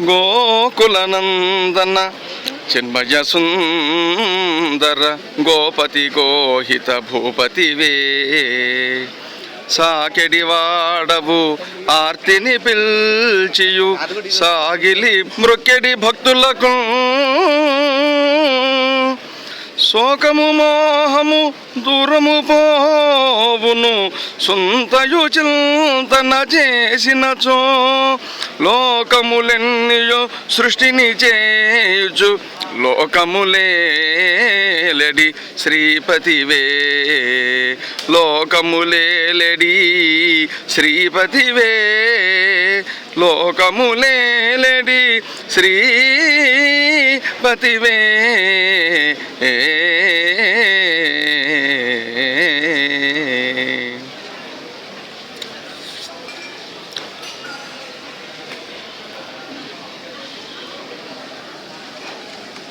గోకులనందన చిన్మయ సుందర గోపతి గోహిత భూపతివే. సాకెడి వాడవు ఆర్తిని పిల్చియు సాగిలి మృక్కెడి భక్తులకు. శోకము మోహము దూరము లోవును సొంతయు చింతన చేసినచో లోకములెన్నియో సృష్టిని చేయుచు లోకములేలడి శ్రీపతివే. లోకములేలడి శ్రీపతివే. లోకములేలడి శ్రీపతివే.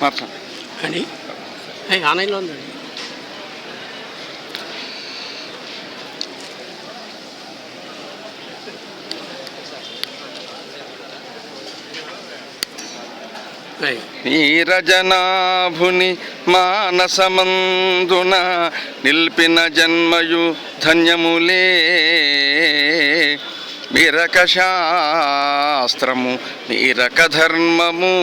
మార్చండి అని ఆన్లైన్లో ఉందండి. నీరజనాభుని మానసమందున నిల్పిన జన్మయు ధన్యములే. శాస్త్రము నిరక ధర్మము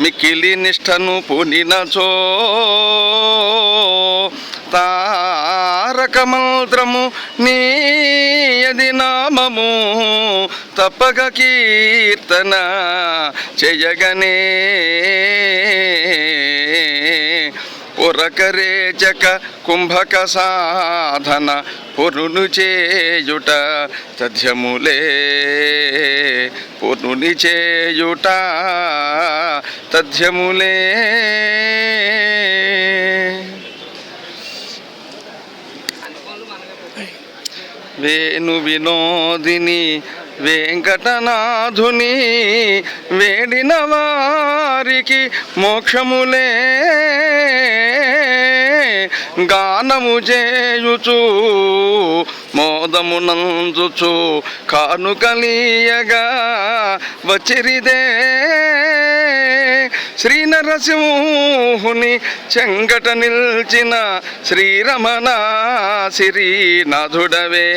మికిలి నిష్టను పునినచో. తారక మంత్రము నీయది నామము తప్పక కీర్తన చేయగనే. పురకరేచక కుంభక సాధన పురును చేయుట తథ్యములే. పురుని చేయుట తథ్యములే. వేణు వినోదిని వెంకటనాథుని వేడిన వారికి మోక్షములే. గానము చేయుచు మోదమునందుచు కానుకలీయగా వచ్చిరిదే. శ్రీ నరసింహుని చెంగట నిల్చిన శ్రీరమణ శ్రీనాథుడవే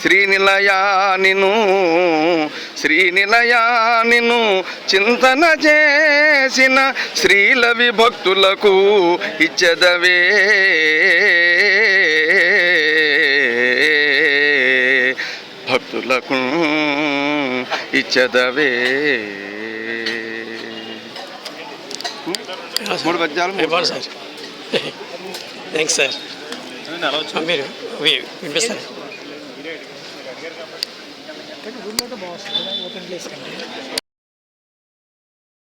శ్రీనిలయానిను శ్రీనిలయానిను చింతన చేసిన శ్రీల విభక్తులకు ఇచ్చదవే. భక్తులకు ఇచ్చదవే. మూడు పద్యాలు ఇవ్వాలి సార్. Thanks sir. మీరు వినిపిస్తారు